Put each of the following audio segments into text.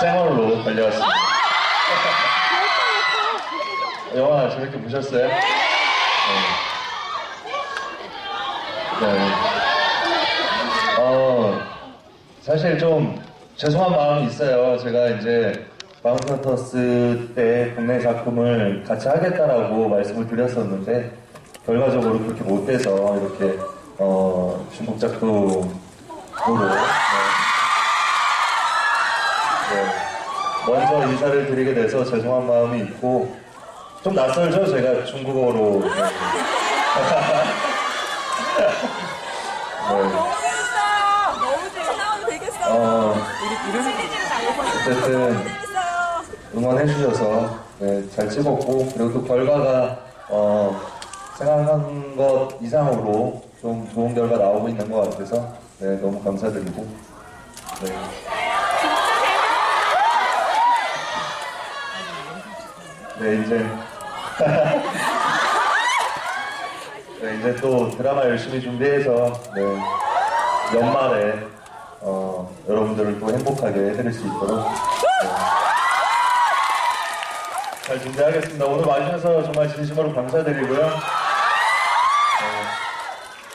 생얼로 달려왔습니다. 영화 재밌게 보셨어요? 네. 네. 어, 사실 좀 죄송한 마음이 있어요. 제가 이제 마운트헌터스 때 국내 작품을 같이 하겠다라고 말씀을 드렸었는데 결과적으로 그렇게 못돼서 이렇게 어, 중국 작품으로 네. 네. 먼저 인사를 드리게 돼서 죄송한 마음이 있고 좀 낯설죠 제가 중국어로 네. 네. 너무 재밌어요. 너무 재밌어. 나와도 되겠어요. 어, 어쨌든 너무 재밌어요. 응원해 주셔서 네, 잘 찍었고 그리고 또 결과가 어, 생각한 것 이상으로 좀 좋은 결과 나오고 있는 것 같아서 네, 너무 감사드리고 네. 네 이제 네, 이제 또 드라마 열심히 준비해서 네, 연말에 어, 여러분들을 또 행복하게 해드릴 수 있도록 네, 잘 준비하겠습니다. 오늘 와주셔서 정말 진심으로 감사드리고요. 네,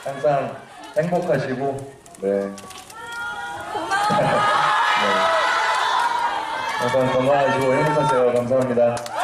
항상 행복하시고, 네. 네. 항상 건강하시고 행복하세요. 감사합니다.